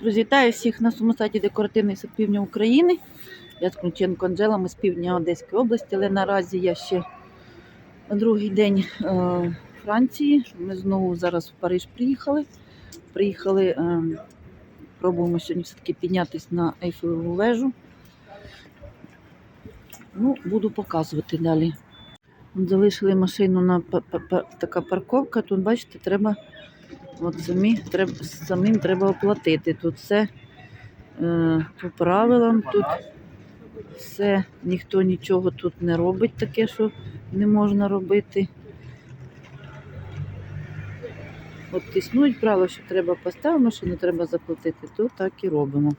Друзі, всіх на сайті Декоративний сад півдня України. Я з Ключенко Анджела, ми з півдня Одеської області, але наразі я ще на другий день е, Франції. Ми знову зараз в Париж приїхали. Приїхали, е, пробуємо сьогодні все-таки піднятися на Ейфелеву вежу. Ну, буду показувати далі. Залишили машину на така парковка. Тут, бачите, треба От самі, треба, самим треба оплатити. Тут все е, по правилам, тут все, ніхто нічого тут не робить таке, що не можна робити. От існують правила, що треба поставимо, що не треба заплатити, то так і робимо.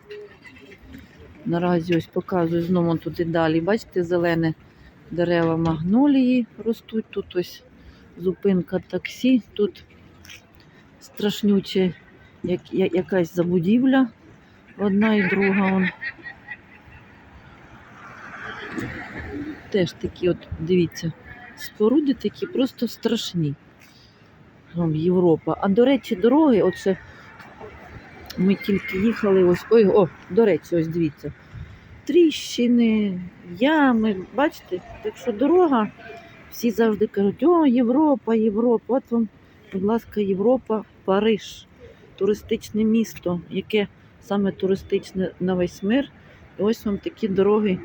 Наразі ось показую знову тут і далі. Бачите, зелене дерева магнолії ростуть. Тут ось зупинка таксі. Тут страшнюче, як, якась забудівля. Одна і друга. Он. Теж такі, от, дивіться, споруди такі просто страшні. Там Європа. А до речі, дороги, оце ми тільки їхали, ось, ой, о, до речі, ось дивіться. Тріщини, ями, бачите? Так що дорога, всі завжди кажуть, о, Європа, Європа. От вам Будь ласка, Європа, Париж, туристичне місто, яке саме туристичне на весь мир. І ось вам такі дороги.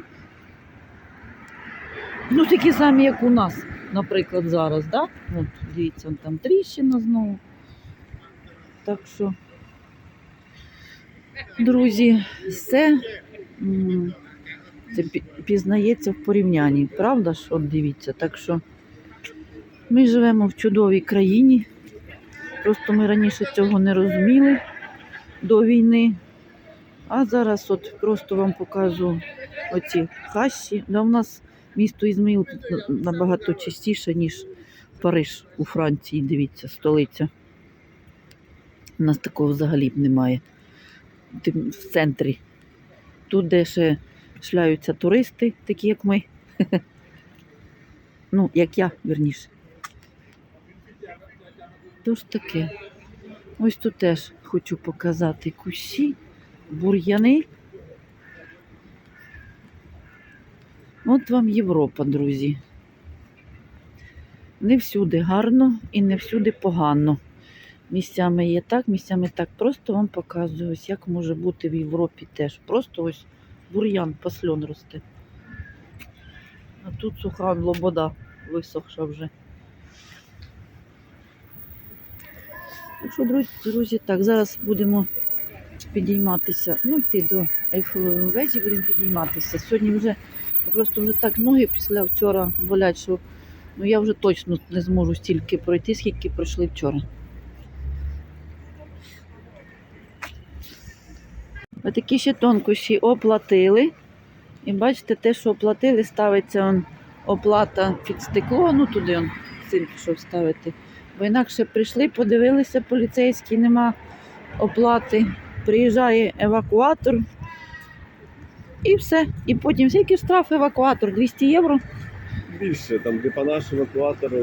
Ну, такі самі, як у нас, наприклад, зараз, да? От, дивіться, там тріщина знову. Так що, друзі, все це пізнається в порівнянні, правда ж? От дивіться, так що. Ми живемо в чудовій країні. Просто ми раніше цього не розуміли до війни. А зараз от просто вам покажу оці хащі. Да, у нас місто Ізмаїл тут набагато чистіше, ніж Париж у Франції. Дивіться, столиця. У нас такого взагалі б немає. В центрі. Тут, де ще шляються туристи, такі як ми. Ну, як я, верніше. Тож таке. Ось тут теж хочу показати кущі, бур'яни. От вам Європа, друзі. Не всюди гарно і не всюди погано. Місцями є так, місцями так. Просто вам показую, ось як може бути в Європі теж. Просто ось бур'ян, пасльон росте. А тут суха лобода висохша вже. Так що, друзі, так, зараз будемо підійматися, ну, йти до Ейфелевої вежі, будемо підійматися. Сьогодні вже просто вже так ноги після вчора болять, що ну, я вже точно не зможу стільки пройти, скільки пройшли вчора. Отакі ще тонкощі оплатили. І бачите, те, що оплатили, ставиться он, оплата під стекло, ну туди он син пішов ставити. Бо інакше прийшли, подивилися, поліцейські, нема оплати. Приїжджає евакуатор і все. І потім скільки штраф евакуатор? 200 євро. Більше, там депанаж евакуатора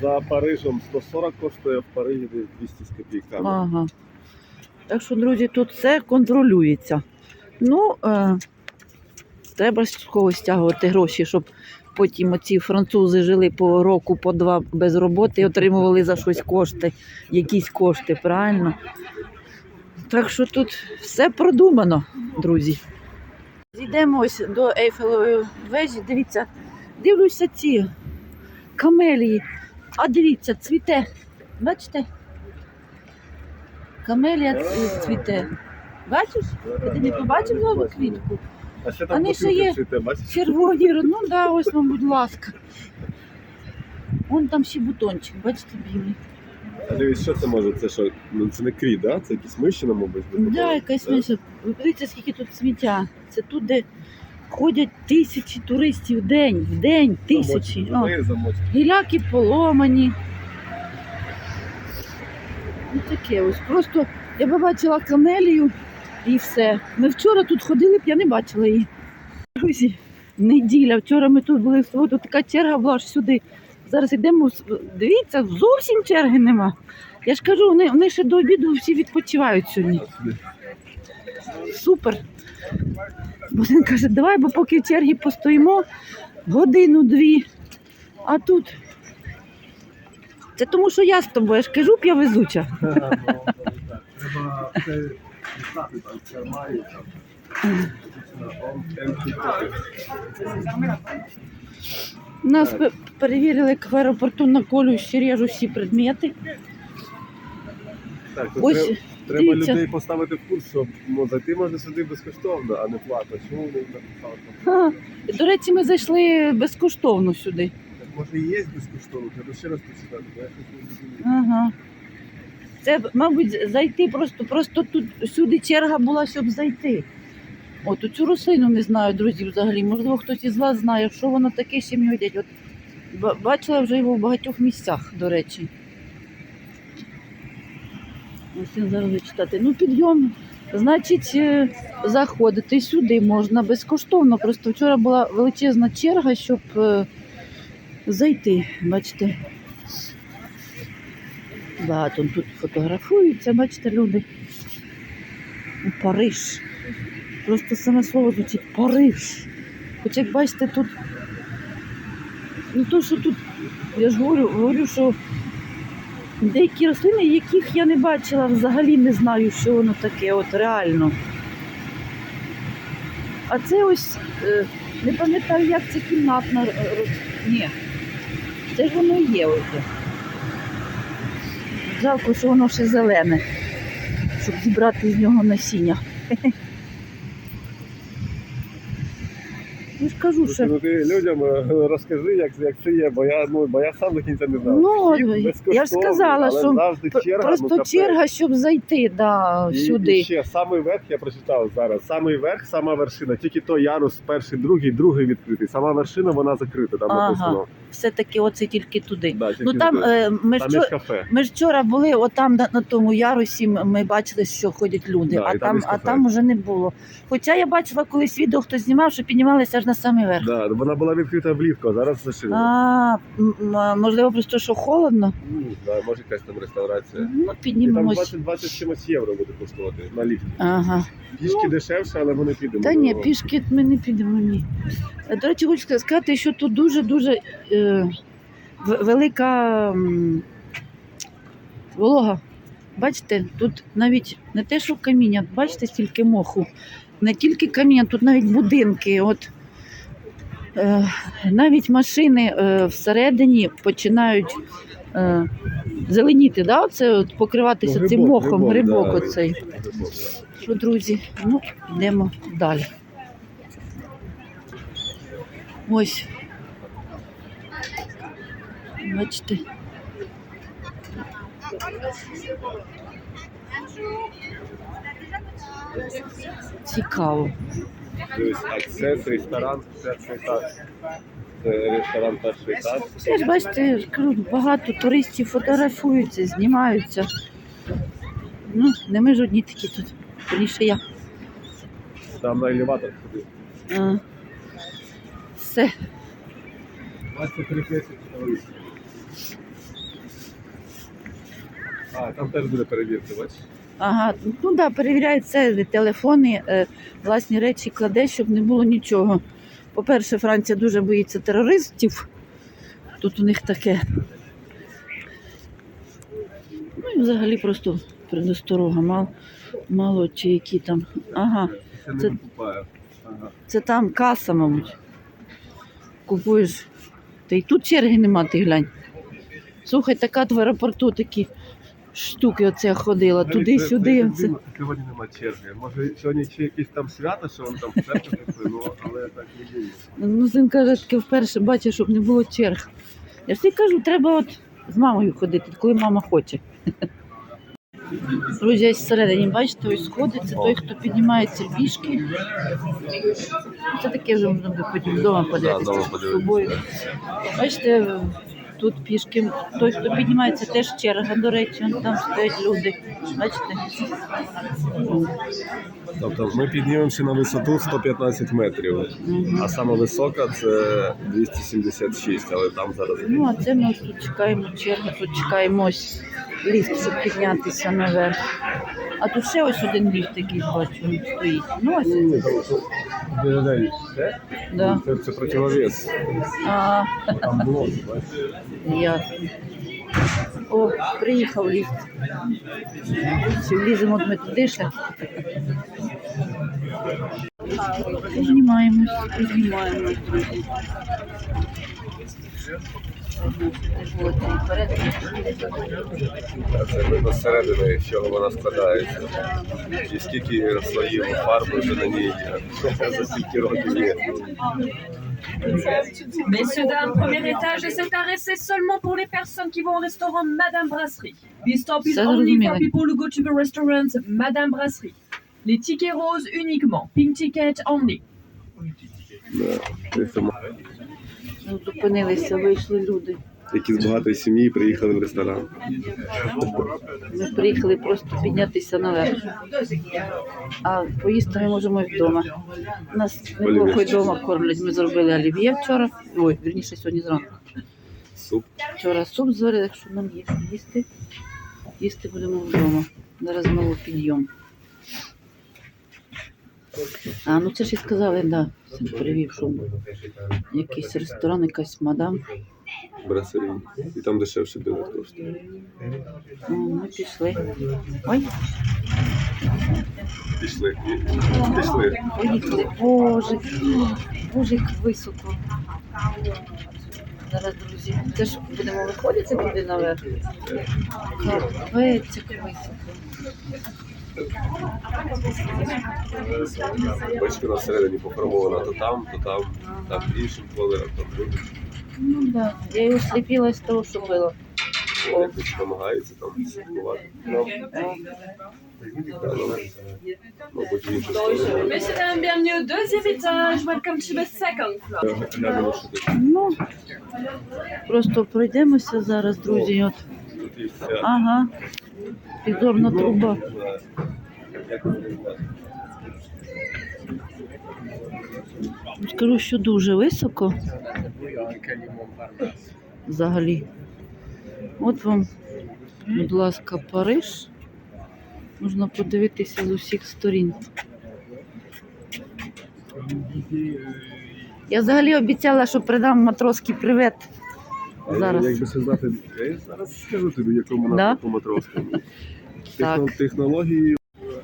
за Парижем 140 коштує, а в Парижі 200 з копійками. Ага. Так що, друзі, тут все контролюється. Ну, е, треба з когось стягувати гроші, щоб потім оці французи жили по року, по два без роботи і отримували за щось кошти, якісь кошти, правильно? Так що тут все продумано, друзі. Йдемо ось до Ейфелевої вежі. Дивіться, дивлюся ці камелії. А дивіться, цвіте. Бачите? Камелія цвіте. Бачиш? Ти не побачив нову квітку? А ще там ще бутилки є цвіте, бачиш? Червоні, ну да, ось вам, будь ласка. Вон там ще бутончик, бачите, білий. А дивись, що це може? Це що? Ну це не крі, да? Це якісь мищина, мабуть. Да, якась миша. Ви подивіться, скільки тут сміття. Це тут, де ходять тисячі туристів в день, в день тисячі. О, гіляки поломані. Ну таке ось. Просто я побачила камелію і все. Ми вчора тут ходили б, я не бачила її. Друзі, неділя. Вчора ми тут були в така черга була аж сюди. Зараз йдемо. Дивіться, зовсім черги нема. Я ж кажу, вони, вони ще до обіду всі відпочивають сьогодні. Супер. Бо він каже, давай, бо поки в чергі постоїмо годину-дві. А тут. Це тому, що я з тобою, я ж кажу, я везуча. Нас перевірили в аеропорту на колю, ще режу всі предмети. Так, то Ось, треба, треба дивіться. людей поставити в курс, що ну, зайти можна сюди безкоштовно, а не платно. Чому вони написали? Ха. До речі, ми зайшли безкоштовно сюди. Так може і є безкоштовно, треба ще раз почитати, бо я щось не розумію. Ага. Це, мабуть, зайти просто, просто тут сюди черга була, щоб зайти. От цю рослину не знаю, друзі, взагалі. Можливо, хтось із вас знає, що воно таке, його їдять. От бачила вже його в багатьох місцях, до речі. Ось він зараз читати. Ну, підйом. Значить, е, заходити сюди можна безкоштовно. Просто вчора була величезна черга, щоб е, зайти. Бачите, Багато тут фотографуються, бачите, люди. Париж. Просто саме слово звучить Париж. Хоч як бачите, тут. Ну то, що тут, я ж говорю, говорю, що деякі рослини, яких я не бачила, взагалі не знаю, що воно таке, от реально. А це ось, е, не пам'ятаю, як це кімнатна. р- Ні. Це ж воно є оце. Жалко, що воно ще зелене, щоб зібрати з нього насіння. Я ж кажу, що Ну ти людям е, розкажи, як, як це є, бо я, ну, бо я сам до кінця не знав. Ну, я ж сказала, але що завжди черга, просто ну, капець. черга, щоб зайти да, І, сюди. І ще самий верх я прочитав зараз. Самий верх, сама вершина. Тільки то ярус, перший, другий, другий відкритий. Сама вершина вона закрита. Там Ага. написано. Все-таки оце тільки туди. Да, тільки Ну там туди. е, ми ж там вчора- кафе. Ми ж вчора були, отам на, на тому ярусі ми бачили, що ходять люди, Да, а там там, а там уже не було. Хоча я бачила колись відео, хтось знімав, що піднімалися аж на самий верх. Да, вона була відкрита влітку, а зараз зашила. А, можливо, просто що холодно. Ну, да, може якась там реставрація. Ну, І там 20, 20 чимось євро буде коштувати на ліфт. Ага. Пішки дешевше, але ми не підемо. Та ні, Ну, пішки ми не підемо. Ні. Е, До речі, хочу сказати, що тут дуже-дуже е, в- велика волога. Бачите, тут навіть не те, що каміння, бачите, стільки моху. Не тільки каміння, тут навіть будинки. От, е, навіть машини е, всередині починають е, зеленіти, да? Оце от покриватися ну, цим мохом, грибок, да, оцей. грибок. Що, друзі, ну, йдемо далі. Ось. Бачите. Цікаво. Акцес, ресторан, перший етаж. Це ресторан перший етаж. Це ж бачите, багато туристів фотографуються, знімаються. Ну, не ми ж одні такі тут. Більше я. Там на елеватор ходив. А, все. 23 тисячі чоловік. А, там теж буде перевірка, бачиш? Ага, ну так, да, перевіряють це телефони, е, власні речі кладе, щоб не було нічого. По-перше, Франція дуже боїться терористів. Тут у них таке. Ну і взагалі просто предосторога. Мало, мало чи які там. Ага, Це- це там каса, мабуть. Купуєш. Та й тут черги нема, ти глянь. Слухай, така в аеропорту такі штуки оце ходила, туди-сюди. це- Сьогодні нема черги. Може сьогодні чи якісь там свято, що він там пішли, ну, але так не було. Ну, син каже, таке вперше бачить, щоб не було черг. Я ж тобі кажу, треба от з мамою ходити, коли мама хоче. Друзі, ось всередині, бачите, ось сходи, це той, хто піднімається пішки. Це таке вже можна буде потім вдома подивитися з собою. Бачите, тут пішки, той, хто піднімається, теж черга, до речі, вон там стоять люди. Бачите? Тобто ми піднімемося на висоту 115 метрів, а саме висока це 276, але там зараз. Ну, а це ми тут чекаємо чергу, тут чекаємо ось ліфт, щоб піднятися наверх. А тут ще ось один ліфт якийсь бачу стоїть. Ну ось. Це, Да. це, це противовес. А, Там блок, ясно. О, приїхав ліфт. Всі вліземо ми туди ще. Друзі. От, і вперед. Це видно зсередини, з чого вона складається. І скільки слоїв фарби вже на ній є. За скільки років є. Messieurs, dames, premier étage, et cet arrêt, c'est seulement pour les personnes qui vont au restaurant Madame Brasserie. This stop is Ça, only je for le people who go to the restaurant Madame Brasserie. Les tickets roses uniquement. Pink ticket only. Ну, Зупинилися, вийшли люди. Які з багатої сім'ї приїхали в ресторан. Ми приїхали просто піднятися наверх. А поїсти ми можемо і вдома. Нас неплохо й вдома кормлять. Ми зробили олів'є вчора. Ой, вірніше, сьогодні зранку. Суп. Вчора суп зварили, так що нам є їсти. Їсти будемо вдома. Зараз знову підйом. А, ну це ж і сказали. Да. Син перевів, що якийсь ресторан, якась мадам. Брасері. І там дешевше білет коштує. Ну, ми пішли. Ой, Пішли. Пішли. поїхали. Боже, боже, як високо. Зараз, друзі, теж будемо виходити туди наверх. Капець, як високо. Бачите, вона всередині пофарбована то там, то там, там іншим кольором, там другим. Ну так, да. я його сліпила з того, що було. О, якось намагається там слідкувати. Ну, мабуть, в іншу сторону. Messieurs, dames, bienvenue au deuxième étage. Welcome to the second floor. Глянемо, що тут. Ну, просто пройдемося зараз, друзі. От. Тут є вся. Ага. Підзорна труба. Скажу, що дуже високо. Взагалі. От вам, будь ласка, Париж. Можна подивитися з усіх сторін. Я взагалі обіцяла, що придам матросський привіт. Зараз. Якби це знати, я зараз скажу тобі, якому Да? напрямку матроскому. Так. Технології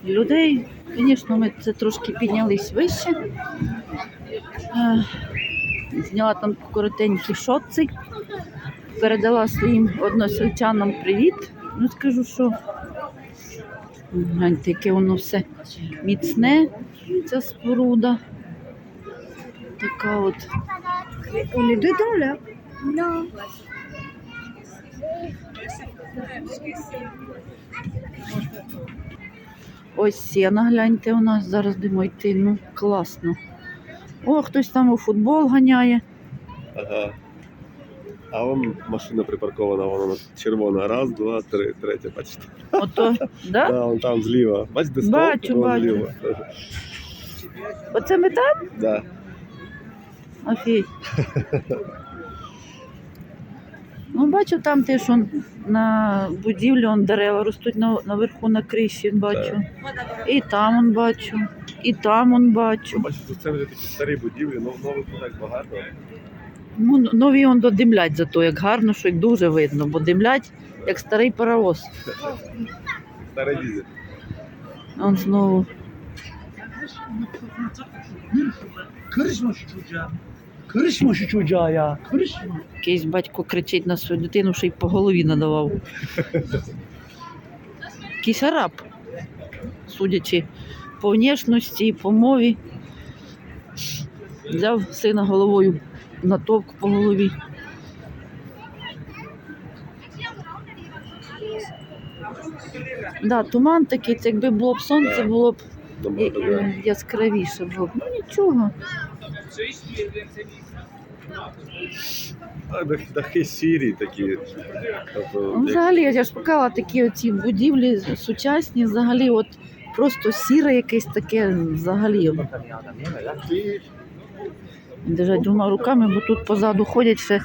Людей, звісно, ми це трошки піднялись вище. Е, Зняла там коротенький шотцик, передала своїм односельчанам привіт. Ну, скажу, що гляньте, яке воно все міцне, ця споруда. Така от. Là Non. Ось сіна, гляньте, у нас зараз будемо йти. Ну, класно. О, хтось там у футбол ганяє. Ага. А вон машина припаркована, вона червона. Раз, два, три, третя, бачите. Ото, да? Да, вон там зліва. Бачите, стоп, Бачу, вон бачу. зліва. Оце ми там? Да. Окей. Ну, бачу там теж он, на будівлі он дерева ростуть на, наверху на криші, бачу. І там он бачу, і там он бачу. Бачите, це вже такі старі будівлі, но нових так багато. Ну, нові он додимлять зато, як гарно, що їх дуже видно, бо димлять, як старий паровоз. Старе дізель. Он знову. Karışma şu çocuğa. Karışma şu çocuğa ya. Karışma. Якийсь батько кричить на свою дитину, що й по голові надавав. Якийсь араб, судячи по внешності по мові. Взяв сина головою натовк по голові. Да, туман такий, це якби було б сонце, було б яскравіше було б. Ну нічого. Дахи сірі такі. Тобто, Ну, Взагалі, я ж показала такі оці будівлі сучасні, взагалі, от просто сіре якесь таке взагалі. Держать двома руками, бо тут позаду ходять ще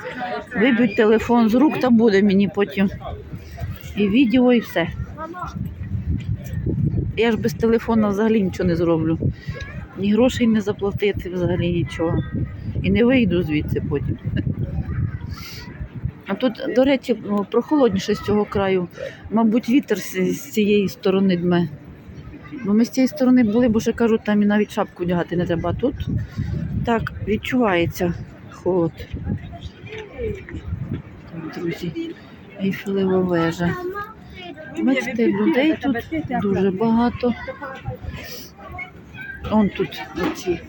виб'ють телефон з рук та буде мені потім. І відео, і все. Я ж без телефона взагалі нічого не зроблю. Ні грошей не заплатити взагалі нічого. І не вийду звідси потім. А тут, до речі, прохолодніше з цього краю. Мабуть, вітер з, цієї сторони дме. Бо ми з цієї сторони були, бо ще кажуть, там і навіть шапку одягати не треба. А тут так відчувається холод. Так, друзі, Ейфелева вежа. Бачите, людей тут дуже багато. Он тут оці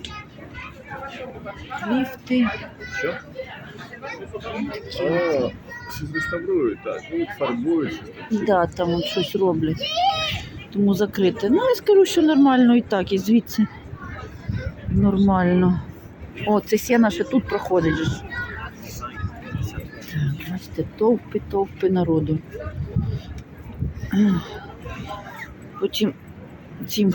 ліфти. Що? А, щось реставрують, так. Ну, фарбують щось там. Да, там от щось роблять. Тому закрите. Ну, я скажу, що нормально і так, і звідси нормально. О, це сіна ще тут проходить. же ж. Так, бачите, товпи, товпи народу. Потім цим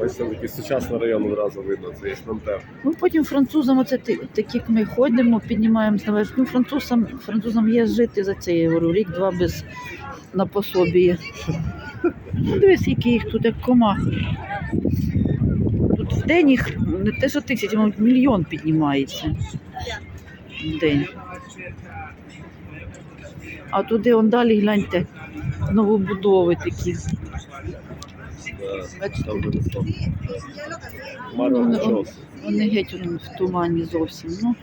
Ось такий сучасний район одразу видно, це є Нантер. Ну, потім французам, оце такі як ми ходимо, піднімаємося наверх. Ну, французам, французам є жити за це, я говорю, рік-два без на пособі. Ну, дивись, які їх тут як комах. Тут в день їх не те, що тисяч, а мабуть, мільйон піднімається. В день. А туди он далі гляньте, новобудови такі. Вони геть в тумані зовсім. Ну,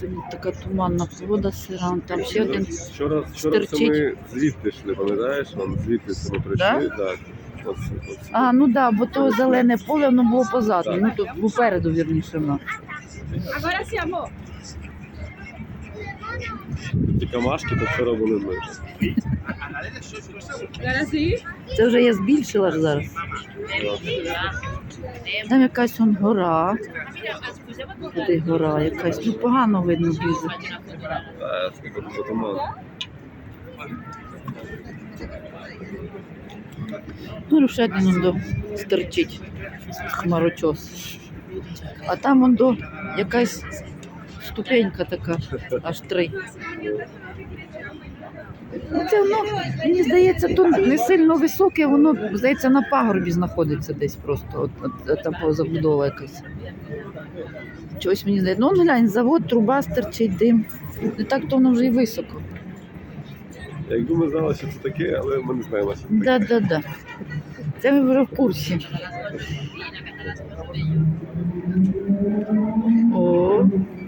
це така туманна погода сира. Там ще один. Вчора, вчора це ми звідти йшли, пам'ятаєш? Вон звідти це ми прийшли, так. Ось, ось. А, ну так, да, бо то зелене поле воно було позаду. Ну тут попереду, вірніше, воно. Ті камашки, то вчора були ми. Це вже я збільшила ж зараз. Там якась он гора. Туди гора якась. Ну погано видно дуже. Ну, ще один он до стерчить хмарочос. А там он до якась ступенька така, аж три. Ну, Це воно, мені здається, то не сильно високе, воно, здається, на пагорбі знаходиться десь просто. От, от, от, там забудова якась. Чогось мені здається. Ну, глянь, завод, труба стерчить, дим. Не так то воно вже і високо. Якби ми знали, що це таке, але ми не знаємо, що це таке. Да, да, да. Це ми вже в курсі.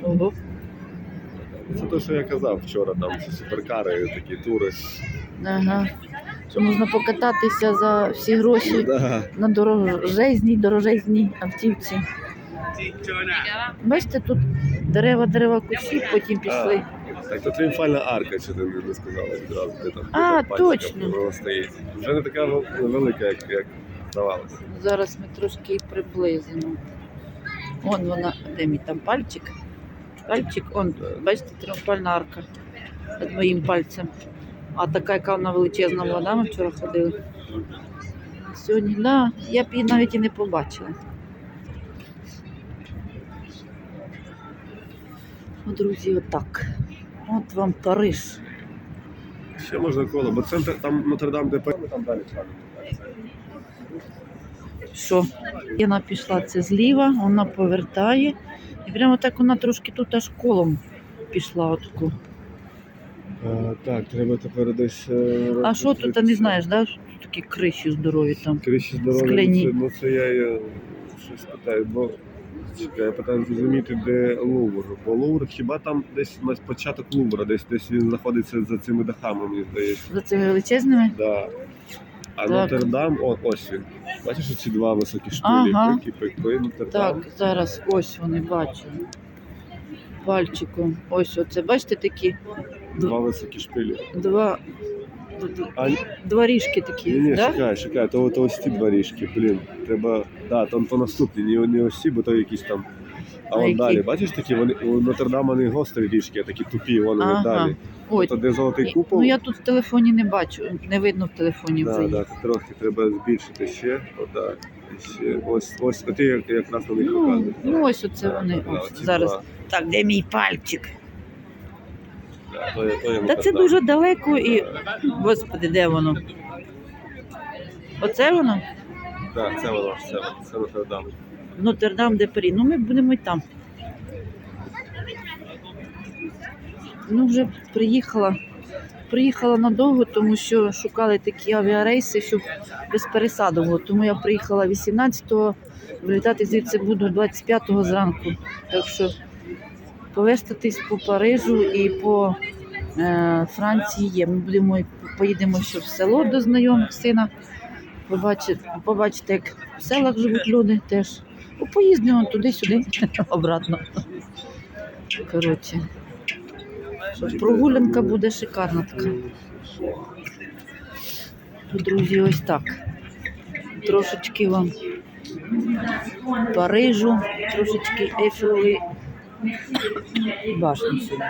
О. Це те, що я казав вчора, там ці суперкари, такі тури. Ага. Що можна покататися за всі гроші Да. на дорожезній, дорожезній автівці. Бачите, тут дерева, дерева кущі, потім пішли. Так, то тріумфальна арка, чи ти не, не сказала відразу, де там. А, де там пальчиком точно. Вона стоїть. Вже не така вел- велика, як, як здавалося. Зараз ми трошки її приблизимо. Вон вона, де мій там пальчик. Пальчик, он, бачите, тріумфальна арка під моїм пальцем. А така, яка вона величезна була, да, ми вчора ходили. Сьогодні, да, я б її навіть і не побачила. О, друзі, отак. От вам Париж. Ще можна коло, бо центр там Нотр-Дам, де ми там далі плануємо. що вона пішла це зліва, вона повертає. І прямо так вона трошки тут аж колом пішла. Отаку. А, так, треба тепер десь. А що тут, не знаєш, да? що тут такі криші здорові там. Криші здоров'я, Скляні. це, ну це я, я щось питаю, бо чекай, я питаю зрозуміти, де Лувр. Бо Лувр хіба там десь на початок Лувра, десь десь він знаходиться за цими дахами, мені здається. За цими величезними. Да. А. Нотр-Дам, о, ось він. Бачиш ці два високі штулі, Ага. пики, пики, Нотр-Дам. Так, зараз ось вони бачу. Пальчиком. Ось оце. Бачите такі Два високі шпилі. два. А Два ріжки такі, ні, да? чекай, чекай, то, то ось ці два ріжки, блін. Треба. Да, там то наступні, не, не ось ці, бо то якісь там. А вон які? далі, бачиш такі, вони у Нотр-Дама не гострі ріжки, а такі тупі, вони Ага. далі. Ой, То де золотий купол. ну я тут в телефоні не бачу, не видно в телефоні вже. Да, їх. да, трохи треба збільшити ще. Отак. Ще. Ось, ось, от я якраз на них Ну, показую. ну ось оце вони. Да, Ось, оці зараз. два. Так, де мій пальчик? Да, то то я Та це Нотр-Дам. дуже далеко і. Господи, де воно? Оце воно? Так, це воно, це воно, це Нотр-Дам. Нотр-Дам де Парі. Ну, ми будемо й там. Ну, вже приїхала. Приїхала надовго, тому що шукали такі авіарейси, щоб без пересаду. Тому я приїхала 18-го, вилітати звідси буду 25-го зранку. Так що повестатись по Парижу і по е, Франції є. Ми будемо поїдемо ще в село до знайомих сина. Побачити, побачити, як в селах живуть люди теж. Ну, Поїздимо туди-сюди, обратно. Коротше. Прогулянка буде шикарна така. Друзі, ось так. Трошечки вам Парижу, трошечки Ейфелевої башні сюди.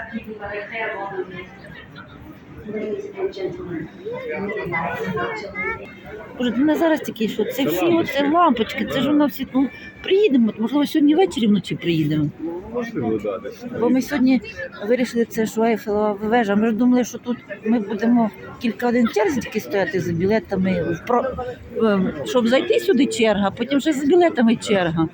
Боже, до мене зараз такі, що це всі оце лампочки, це ж воно всі. Ну, приїдемо, можливо, сьогодні ввечері вночі приїдемо. Ну, можливо, да, десь. Бо ми сьогодні вирішили це, що Ейфелева вежа. Ми ж думали, що тут ми будемо кілька годин в черзі тільки стояти за білетами, в про- ем, щоб зайти сюди черга, потім ще за білетами черга.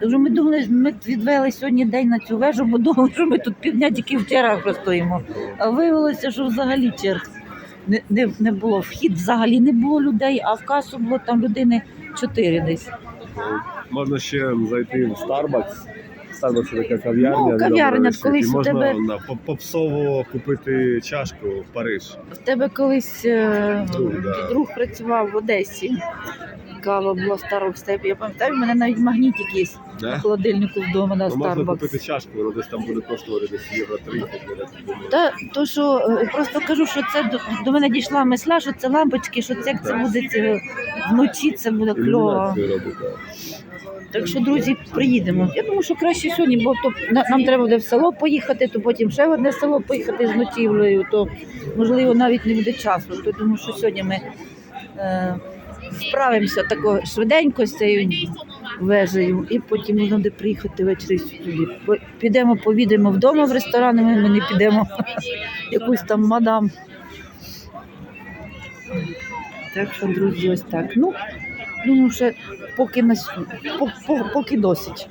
Тож ми думали, ми відвели сьогодні день на цю вежу, бо думали, що ми тут півдня тільки в чергах простоїмо. А виявилося, що взагалі черг не, не, не було. Вхід взагалі не було людей, а в касу було там людини чотири десь. Можна ще зайти в Starbucks. Starbucks це така кав'ярня. Ну, кав'ярня, колись у можна тебе- на попсово купити чашку в Париж. В тебе колись е, Друг, да. друг працював в Одесі. Була Starbucks. Та Я пам'ятаю, в мене навіть магнітик є в холодильнику вдома на Ну, можна купити Starbucks. чашку, воно десь там буде коштувати десь євро 30. я так думаю. Та то що е, просто кажу, що це до, до мене дійшла мисля, що це лампочки, що це як це буде це, вночі, це буде кльово. Так що, друзі, приїдемо. Я думаю, що краще сьогодні, бо то нам треба буде в село поїхати, то потім ще в одне село поїхати з ночівлею, то можливо навіть не буде часу. То думаю, що сьогодні ми е, справимося тако швиденько з цією вежею, і потім можна буде приїхати ввечері сюди. Підемо, повідаємо вдома в ресторани, ми, не підемо якусь там мадам. Так що, друзі, ось так. Ну, думаю, що поки, на, с- по, по, поки досить.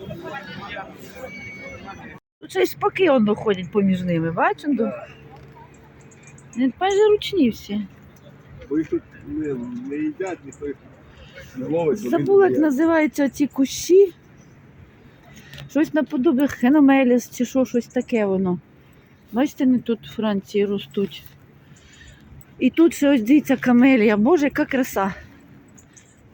Ще й спаки воно ходять поміж ними, бачите? Майже ручні всі. Не, не їдять, ніхто їх не ловить. Забула, як називаються ці кущі. Щось наподобі хеномеліс чи що, щось таке воно. Бачите, вони тут в Франції ростуть. І тут ще ось дивіться камелія. Боже, яка краса.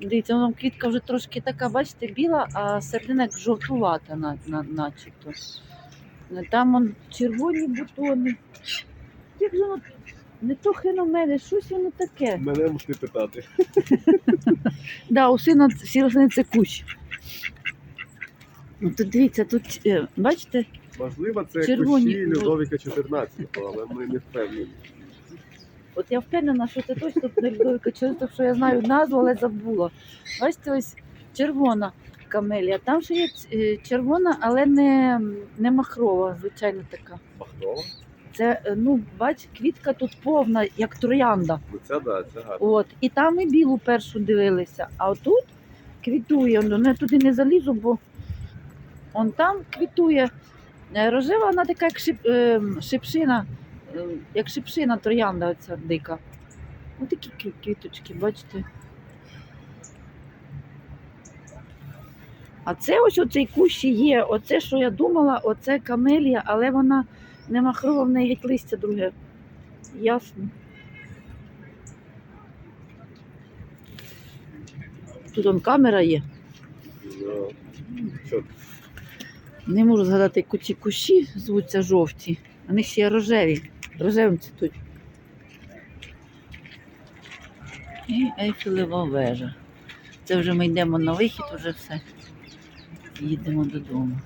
Дивіться, воно квітка вже трошки така, бачите, біла, а середина як жовтувата, на, на, начебто. Там он червоні бутони. Як же воно не то хеномеліс, щось воно таке. Мене мусите питати. Да, у сина всі рослини це кущ. Ну, тут дивіться, тут, е, бачите, Можливо, це Червоні. кущі Людовіка 14, але ми не впевнені. от я впевнена, що це точно не Людовика через те, що я знаю назву, але забула. Бачите, ось червона камелія. Там ще є е, червона, але не, не махрова, звичайно така. Махнова? Це, е, ну, бач, квітка тут повна, як троянда. Ну це да, це гарно. От. І там і білу першу дивилися. А отут квітує, ну не туди не залізу, бо он там квітує. Е, Рожева, вона така, як шип, е, шипшина, е, як шипшина троянда оця дика. Ось такі квіточки, бачите. А це ось оцей кущ є. Оце, що я думала, оце камелія, але вона не махрова, в неї геть листя друге. Ясно. Тут он камера є. Не можу згадати, яку ці кущі звуться жовті. Вони ще є рожеві. Рожевим цвітуть. І Ейфелева вежа. Це вже ми йдемо на вихід, вже все. Їдемо додому.